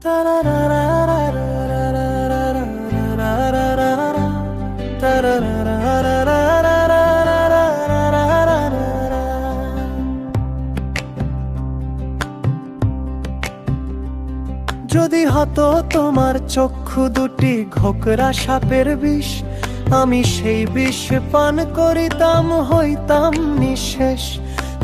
যদি হতো তোমার চক্ষু দুটি ঘোকরা সাপের বিষ, আমি সেই বিষ পান করিতাম, হইতাম নিঃশেষ।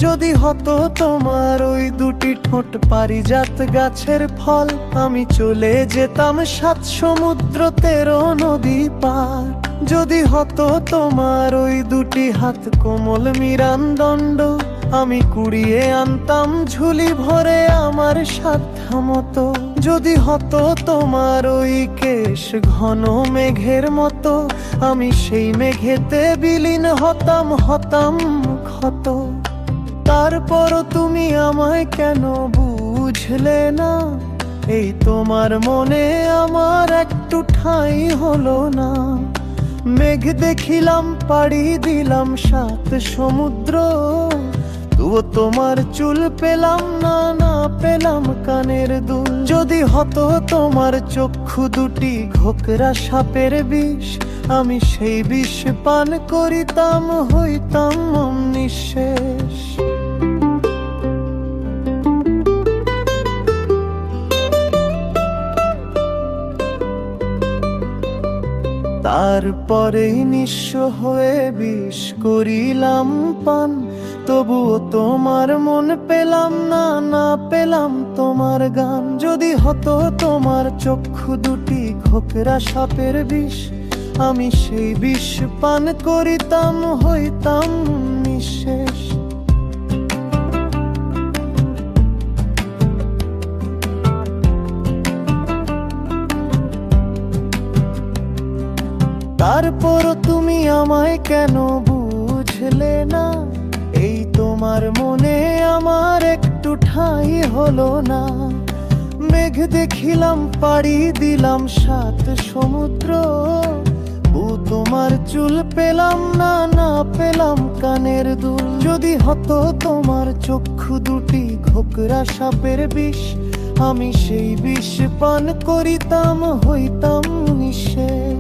যদি হতো তোমার ওই দুটি ঠোঁট পারিজাত গাছের ফল, আমি চলে যেতাম সাত সমুদ্র তেরো নদী পার। যদি হতো তোমার ওই দুটি হাত কোমল মিরান দণ্ড, আমি কুড়িয়ে আনতাম ঝুলি ভরে আমার সাধ্য মতো যদি হতো তোমার ওই কেশ ঘন মেঘের মতো, আমি সেই মেঘেতে বিলীন হতাম হতাম ক্ষত। তারপরও তুমি আমায় কেন বুঝলে না? এই তোমার মনে আমার একটু ঠাঁই হলো না। মেঘ দেখিলাম, পাড়ি দিলাম, সাত সমুদ্র। তবু তোমার চুল পেলাম না না পেলাম কানের দুল। যদি হতো তোমার চক্ষু দুটি ঘোকরা সাপের বিষ, আমি সেই বিষ পান করিতাম, হইতাম নিঃশেষ তারপরেই নিঃস্ব হয়ে বিষ করিলাম পান। তবুও তোমার মন পেলাম না না পেলাম তোমার গান। যদি হতো তোমার চক্ষু দুটি খোকরা সাপের বিষ, আমি সেই বিষ পান করিতাম, হইতাম তারপর তুমি আমায় কেন বুঝলে না? এই তোমার মনে আমার একটু ঠাঁই হলো না। মেঘ দেখিলাম, পাড়ি দিলাম সাত সমুদ্র। ও তোমার চুল পেলাম না না পেলাম কানের দুল। যদি হতো তোমার চক্ষু দুটি ঘোকরা সাপের বিষ, আমি সেই বিষ পান করিতাম, হইতাম নিঃশেষ।